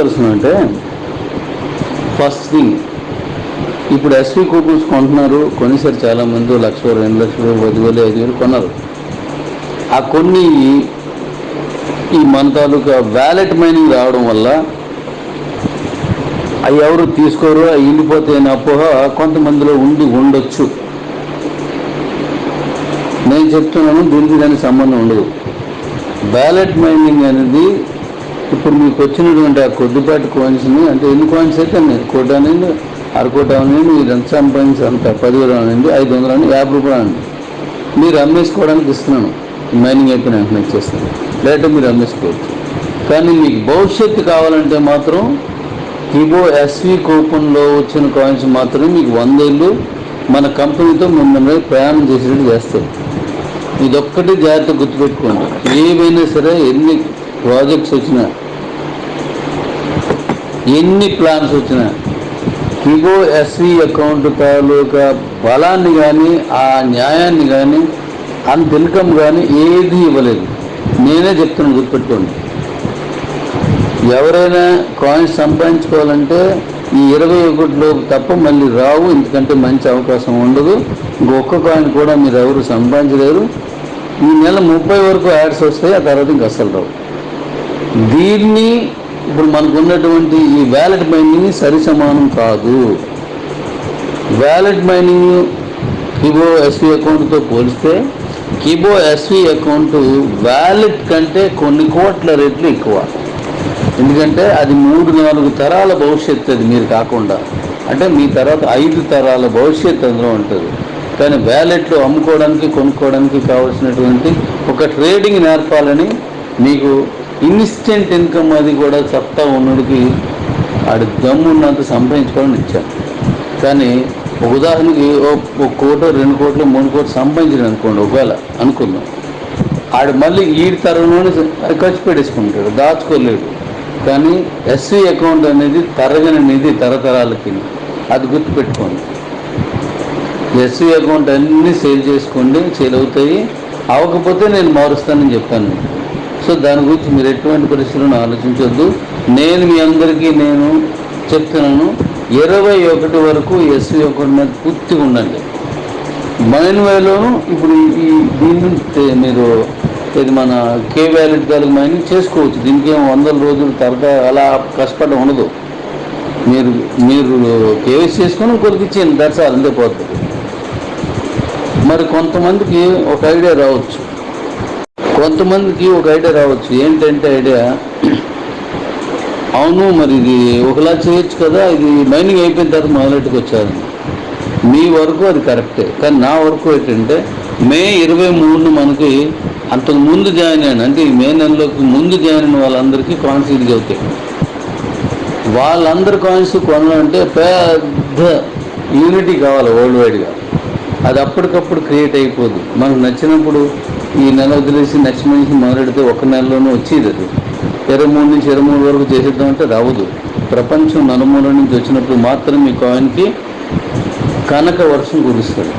ఎందుకు first thing ఇప్పుడు S V coupons కొంటున్నారు. కొనేసారు చాలా మంది లక్ష రెండు లక్షలు పదివేలు ఐదు వేలు కొన్నారు. ఆ కొన్ని ఈ మన తాలూకా వ్యాలెట్ మైనింగ్ రావడం వల్ల అవి ఎవరు తీసుకోరు అవి వెళ్ళిపోతే అపోహ కొంతమందిలో ఉండి ఉండొచ్చు. నేను చెప్తున్నాను దీనికి దానికి సంబంధం ఉండదు. బ్యాలెట్ మైనింగ్ అనేది ఇప్పుడు మీకు వచ్చినటువంటి ఆ కొద్దిపాటి కాయిన్స్ని అంటే ఎన్ని కాయిన్స్ అయితే అన్ని కోట అనేది అరకోట అనేది మీరు ఎంత సంపాదించి అంత పదివేలు అనండి ఐదు వందలు అని యాభై రూపాయలు అండి మీరు అమ్మేసుకోవడానికి ఇస్తున్నాను. మైనింగ్ అయిపోయిన వెంటనే ఇచ్చేస్తాను. లేదంటే మీరు అమ్మేసుకోవచ్చు. కానీ మీకు భవిష్యత్తు కావాలంటే మాత్రం కిబో ఎస్వి కూపన్లో వచ్చిన కాయిన్స్ మాత్రమే మీకు వందేళ్ళు మన కంపెనీతో మిమ్మల్ని ప్రయాణం చేసేటట్టు చేస్తారు. ఇదొక్కటి జాగ్రత్త గుర్తుపెట్టుకోండి. ఏమైనా సరే ఎన్ని ప్రాజెక్ట్స్ వచ్చినా ఎన్ని ప్లాన్స్ వచ్చినా. కిగో ఎస్వి అకౌంట్ తాలూకా బలాన్ని కానీ ఆ న్యాయాన్ని కానీ అంత ఇన్కమ్ కానీ ఏది ఇవ్వలేదు. నేనే చెప్తున్నాను గుర్తుపెట్టుకోండి. ఎవరైనా కాయిన్స్ సంపాదించుకోవాలంటే ఈ ఇరవై ఒకటిలోపు తప్ప మళ్ళీ రావు ఎందుకంటే మంచి అవకాశం ఉండదు. ఇంకొక కాయిన్ కూడా మీరు ఎవరు సంపాదించలేరు. ఈ నెల ముప్పై వరకు యాడ్స్ వస్తాయి ఆ తర్వాత ఇంక అస్సలు రావు. దీన్ని ఇప్పుడు మనకు ఉన్నటువంటి ఈ వ్యాలెట్ మైనింగ్ సరి సమానం కాదు. వ్యాలెట్ మైనింగ్ కిబో ఎస్వి అకౌంట్తో పోలిస్తే కిబో ఎస్వి అకౌంట్ వ్యాలెట్ కంటే కొన్ని కోట్ల రెట్లు ఎక్కువ. ఎందుకంటే అది మూడు నాలుగు తరాల భవిష్యత్తు అది మీరు కాకుండా. అంటే మీ తర్వాత ఐదు తరాల భవిష్యత్తు అందులో ఉంటుంది. కానీ వ్యాలెట్లు అమ్ముకోవడానికి కొనుక్కోవడానికి కావాల్సినటువంటి ఒక ట్రేడింగ్ నేర్పాలని మీకు ఇన్స్టెంట్ ఇన్కమ్ అది కూడా చెప్తా ఉన్నడికి ఆడి దమ్ము ఉన్నంత సంపాదించుకోవాలని ఇచ్చాను కానీ ఒక ఉదాహరణకి ఓ- ఒక కోట రెండు కోట్లు మూడు కోట్లు సంపాదించాడు అనుకోండి ఒకవేళ అనుకుందాం. ఆడు మళ్ళీ ఈ తరంలోనే అది ఖర్చు పెట్టేసుకుంటాడు దాచుకోలేడు. కానీ ఎస్వి అకౌంట్ అనేది తరగని నిధి తరతరాలకి అది గుర్తుపెట్టుకోండి. ఎస్సీ అకౌంట్ అన్నీ సేల్ చేసుకోండి సేల్ అవుతాయి. అవ్వకపోతే నేను మారుస్తానని చెప్పాను. సో దాని గురించి మీరు ఎటువంటి పరిస్థితులను ఆలోచించొద్దు. నేను మీ అందరికీ నేను చెప్తున్నాను ఇరవై ఒకటి వరకు ఎస్వి ఒకటి మీద పూర్తిగా ఉండండి. మైన్వేలోను ఇప్పుడు ఈ దీన్ని మీరు ఇది మన కే వ్యాలెట్ దానికి మైనింగ్ చేసుకోవచ్చు. దీనికి ఏం వందల రోజులు తరగా అలా కష్టపడడం ఉండదు. మీరు మీరు కేవైసీ చేసుకొని ఇంకొకరికి ఇచ్చేయండి దట్స్ అందే పోతుంది. మరి కొంతమందికి ఒక ఐడియా రావచ్చు. కొంతమందికి ఒక ఐడియా రావచ్చు. ఏంటంటే ఐడియా అవును మరి ఇది ఒకలా చేయొచ్చు కదా ఇది మైనింగ్ అయిపోయిన తర్వాత మొదలెట్టుకు వచ్చారు. మీ వరకు అది కరెక్టే కానీ నా వరకు ఏంటంటే మే ఇరవై మూడున మనకి అంతకు ముందు జాయిన్ అయ్యాను అంటే ఈ మే నెలలోకి ముందు జాయిన్ అయిన వాళ్ళందరికీ కాన్సీలు ఇది అవుతాయి వాళ్ళందరి కాయిన్స్ కొనాలంటే పెద్ద యూనిటీ కావాలి వరల్డ్ వైడ్గా అది అప్పటికప్పుడు క్రియేట్ అయిపోదు. మనకు నచ్చినప్పుడు ఈ నెల వదిలేసి నెక్స్ట్ మంత్ మొదలెడితే ఒక నెలలోనే వచ్చేది అది. ఇరవై మూడు నుంచి ఇరవై మూడు వరకు చేసేద్దామంటే రావదు. ప్రపంచం నలుమూల నుంచి వచ్చినప్పుడు మాత్రం మీ కాయిన్కి కనక వర్షం కురుస్తుంది.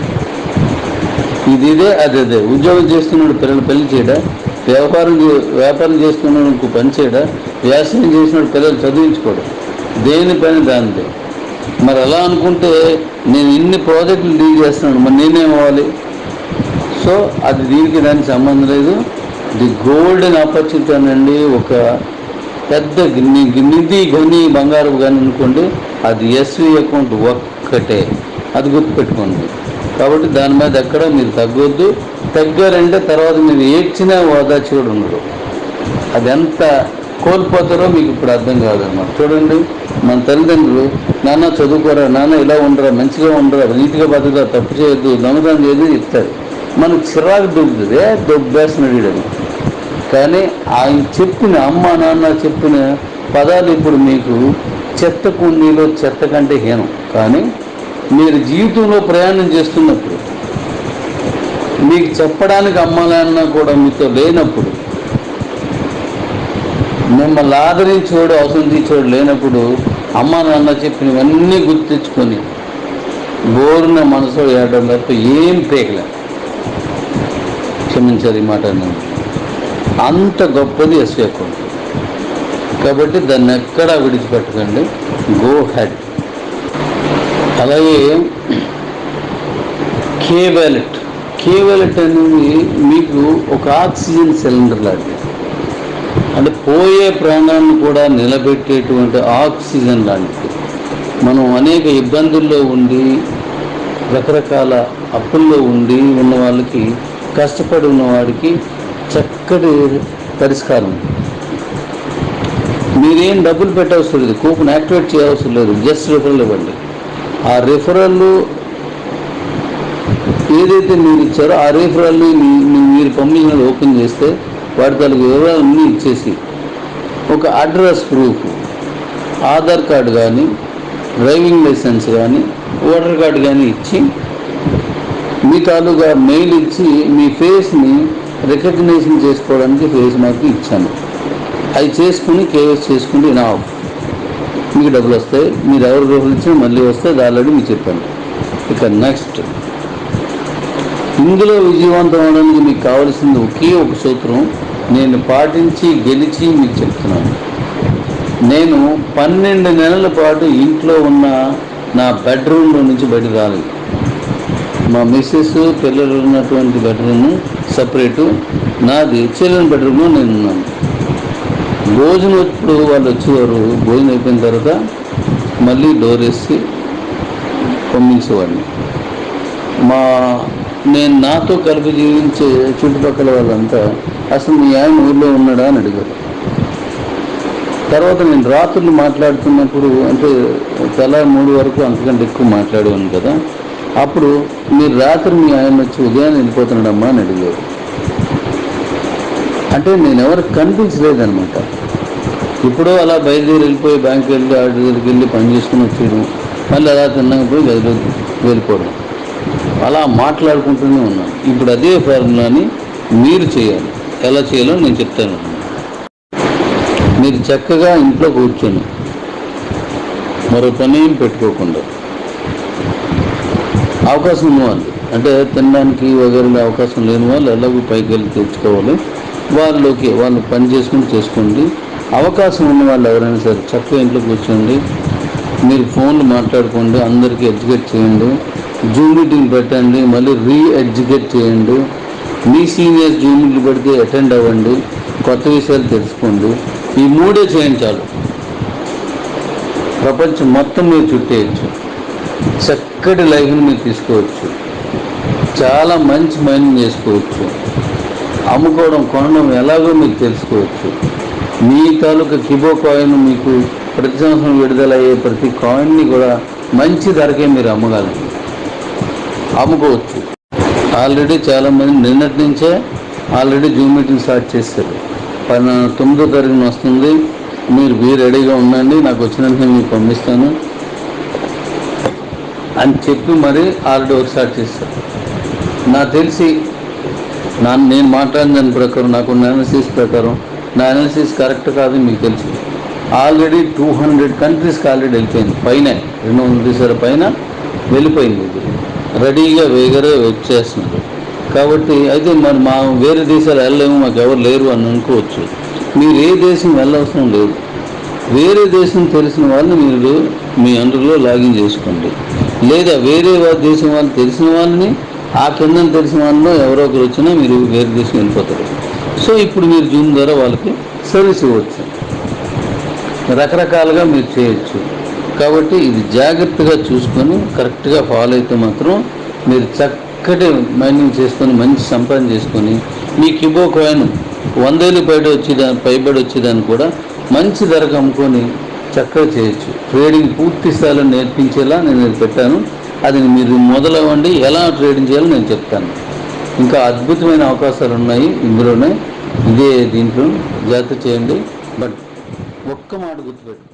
ఇది ఇదే అది అదే ఉద్యోగం చేస్తున్నాడు పిల్లలు పెళ్ళి చేయడా? వ్యాపారం చే- వ్యాపారం చేస్తున్నాడు ఇంకో పని చేయడా? వ్యాసనం చేసినాడు పిల్లలు చదివించుకోవడం దేని పని దానిదే. మరి అలా అనుకుంటే నేను ఇన్ని ప్రాజెక్టులు డీల్ చేస్తున్నాను మరి నేనేమవ్వాలి సో అది దీనికి దానికి సంబంధం లేదు. ది గోల్డెన్ ఆపర్చునిటీ అనండి ఒక పెద్ద నిధి గని బంగారు కానీ అనుకోండి అది ఎస్వి అకౌంట్ ఒక్కటే. అది గుర్తుపెట్టుకోండి. కాబట్టి దాని మీద ఎక్కడ మీరు తగ్గొద్దు. తగ్గారంటే తర్వాత మీరు ఏడ్చినా ఓదార్చి ఉండదు అది ఎంత కోల్పోతారో మీకు ఇప్పుడు అర్థం కాదన్నమాట. చూడండి మన తల్లిదండ్రులు నాన్న చదువుకోరా నాన్న ఇలా ఉండరా మంచిగా ఉండరా నీతిగా బతుకురా తప్పు చేయొద్దు దొంగతనం చేయదు చెప్తారు. మనకు చిరాకు దొబ్బుతుంది. ఏ దొబ్బేస్తున్నాడు వీడని కానీ ఆయన చెప్పిన అమ్మ నాన్న చెప్పిన పదాలు ఇప్పుడు మీకు చెత్త కుండీలో చెత్త కంటే హీనం. కానీ మీరు జీవితంలో ప్రయాణం చేస్తున్నప్పుడు మీకు చెప్పడానికి అమ్మ నాన్న కూడా మీతో లేనప్పుడు మిమ్మల్ని ఆదరించేవాడు అవసరం తీర్చేవాడు లేనప్పుడు అమ్మ నాన్న చెప్పినవన్నీ గుర్తించుకొని బోరున మనసు ఏడడం తప్ప ఏం పేగలేదు క్షమించారు ఈ మాట నేను అంత గొప్పది ఎస్వి అకౌంట్. కాబట్టి దాన్ని ఎక్కడా విడిచిపెట్టకండి గో హెడ్. అలాగే కే వ్యాలెట్ కే వ్యాలెట్ అనేది మీకు ఒక ఆక్సిజన్ సిలిండర్ లాంటిది. అంటే పోయే ప్రాణాన్ని కూడా నిలబెట్టేటువంటి ఆక్సిజన్ లాంటిది. మనం అనేక ఇబ్బందుల్లో ఉండి రకరకాల అప్పుల్లో ఉండి ఉన్న వాళ్ళకి కష్టపడి ఉన్నవాడికి చక్కటి పరిష్కారం. మీరేం డబ్బులు పెట్టవసరం లేదు. కూపన్ యాక్టివేట్ చేయవసరం లేదు. జస్ట్ రిఫరల్ ఇవ్వండి. ఆ రిఫరల్ ఏదైతే మీరు ఇచ్చారో ఆ రిఫరల్ని మీరు పంపించిన ఓపెన్ చేస్తే వాటి తాలూకు వివరాలన్నీ ఇచ్చేసి ఒక అడ్రస్ ప్రూఫ్ ఆధార్ కార్డు కానీ డ్రైవింగ్ లైసెన్స్ కానీ ఓటర్ కార్డు కానీ ఇచ్చి మీ తాలూగా మెయిల్ ఇచ్చి మీ ఫేస్ని రికగ్నేషన్ చేసుకోవడానికి ఫేస్ మార్క్ ఇచ్చాను. అవి చేసుకుని కేఎస్ చేసుకుంటే నా మీకు డబ్బులు వస్తాయి మీరు ఎవరు డబ్బులు ఇచ్చినా మళ్ళీ వస్తే అది ఆల్రెడీ మీకు చెప్పాను. ఇక నెక్స్ట్ ఇందులో విజయవంతం అవడానికి మీకు కావాల్సింది ఒకే ఒక సూత్రం నేను పాటించి గెలిచి మీకు చెప్తున్నాను. నేను పన్నెండు నెలల పాటు ఇంట్లో ఉన్న నా బెడ్రూమ్లో నుంచి బయటకు రాలేదు. మా మిస్సెస్ పిల్లలు ఉన్నటువంటి బెడ్రూమ్ సపరేటు నాది చిల్డ్రన్ బెడ్రూమ్లో నేను ఉన్నాను. భోజనం ఇప్పుడు వాళ్ళు వచ్చేవారు? భోజనం అయిపోయిన తర్వాత మళ్ళీ డోర్ వేసి పంపించేవాడిని. మా నేను నాతో కలిపి జీవించే చుట్టుపక్కల వాళ్ళంతా అసలు మీ ఆయన ఊళ్ళో ఉన్నాడా అని అడిగారు. తర్వాత నేను రాత్రులు మాట్లాడుతున్నప్పుడు అంటే తెల్ల మూడు వరకు అంతకంటే ఎక్కువ మాట్లాడేవాను కదా. అప్పుడు మీరు రాత్రి మీ ఆయన వచ్చి ఉదయాన్నే వెళ్ళిపోతున్నాడమ్మా అని అడిగారు. అంటే నేను ఎవరికి కనిపించలేదనమాట ఇప్పుడు అలా బయలుదేరి వెళ్ళిపోయి బ్యాంక్ వెళ్ళి ఆడి దగ్గరికి వెళ్ళి పని చేసుకుని వచ్చేయడం మళ్ళీ అలా తిన్నాక పోయి గదిలో వెళ్ళిపోవడం. అలా మాట్లాడుకుంటూనే ఉన్నాను. ఇప్పుడు అదే ఫార్ములాని మీరు చేయాలి. ఎలా చేయాలో నేను చెప్తాను. మీరు చక్కగా ఇంట్లో కూర్చొని మరో పని ఏం పెట్టుకోకుండా అవకాశం ఉన్నవాళ్ళు. అంటే తినడానికి వగేరే అవకాశం లేని వాళ్ళు ఎలాగో పైకి వెళ్ళి తెచ్చుకోవాలి. వాళ్ళకి వాళ్ళు పని చేసుకుని చేసుకోండి. అవకాశం ఉన్న వాళ్ళు ఎవరైనా సరే చక్కగా ఇంట్లో కూర్చోండి. మీరు ఫోన్లు మాట్లాడుకోండి. అందరికీ ఎడ్యుకేట్ చేయండి. జూమ్ మీటింగ్ పెట్టండి. మళ్ళీ రీ ఎడ్యుకేట్ చేయండి. మీ సీనియర్స్ జూమ్ మీటింగ్ పెడితే అటెండ్ అవ్వండి. కొత్త విషయాలు తెలుసుకోండి. ఈ మూడే చేయించాలి ప్రపంచం మొత్తం మీరు చుట్టేయచ్చు. చక్కటి లైఫ్ని మీరు తీసుకోవచ్చు. చాలా మంచి మైనింగ్ చేసుకోవచ్చు. అమ్ముకోవడం కొనడం ఎలాగో మీకు తెలుసుకోవచ్చు. మీ తాలూకా కిబో కాయిన్ మీకు ప్రతి సంవత్సరం విడుదలయ్యే ప్రతి కాయిన్ని కూడా మంచి ధరకే మీరు అమ్మగలరు. అమ్ముకోవచ్చు. ఆల్రెడీ చాలామంది నిన్నటి నుంచే ఆల్రెడీ జూమ్ మీటింగ్ స్టార్ట్ చేశారు. పన్న తొమ్మిదో తారీఖున వస్తుంది. మీరు బీ రెడీగా ఉండండి. నాకు వచ్చిన మీకు పంపిస్తాను. అని చెప్పి మరి ఆల్రెడీ ఒకసారి స్టార్ట్ నాకు తెలిసి నా నేను మాట్లాడిన దాని ప్రకారం నాకున్న అనాలిసిస్ ప్రకారం నా అనాలిసిస్ కరెక్ట్ కాదు మీకు తెలుసు. ఆల్రెడీ టూ హండ్రెడ్ కంట్రీస్కి ఆల్రెడీ వెళ్ళిపోయింది. పైన రెండు వందల దేశాల పైన వెళ్ళిపోయింది ఇది. రెడీగా వేగరే వచ్చేస్తున్నారు కాబట్టి అయితే మరి మా వేరే దేశాలు వెళ్ళలేము మాకు ఎవరు లేరు అని అనుకోవచ్చు. మీరు ఏ దేశం వెళ్ళవసరం లేదు. వేరే దేశం తెలిసిన వాళ్ళని మీరు మీ అందులో లాగిన్ చేసుకోండి. లేదా వేరే దేశం వాళ్ళు తెలిసిన వాళ్ళని ఆ కింద తెలిసిన వాళ్ళు ఎవరో ఒకరు వచ్చినా మీరు వేరే దేశం వెళ్ళిపోతారు. సో ఇప్పుడు మీరు జూమ్ ద్వారా వాళ్ళకి సర్వీస్ ఇవ్వచ్చు. రకరకాలుగా మీరు చేయొచ్చు. కాబట్టి ఇది జాగ్రత్తగా చూసుకొని కరెక్ట్గా ఫాలో అయితే మాత్రం మీరు చక్కటి మైనింగ్ చేసుకొని మంచి సంపాదన చేసుకొని మీ కిబో కాయిన్ వందేళ్ళు బయట వచ్చేదాని పైబడి వచ్చేదాన్ని కూడా మంచి ధరకు అమ్ముకొని చక్కగా చేయొచ్చు. ట్రేడింగ్ పూర్తి స్థాయిలో నేర్పించేలా నేను పెట్టాను. అది మీరు మొదలవ్వండి ఎలా ట్రేడింగ్ చేయాలో నేను చెప్తాను. ఇంకా అద్భుతమైన అవకాశాలు ఉన్నాయి ఇందులోనే. ఇదే దీంట్లో జాగ్రత్త చేయండి. బట్ ఒక్క మాట గుర్తుపెట్టు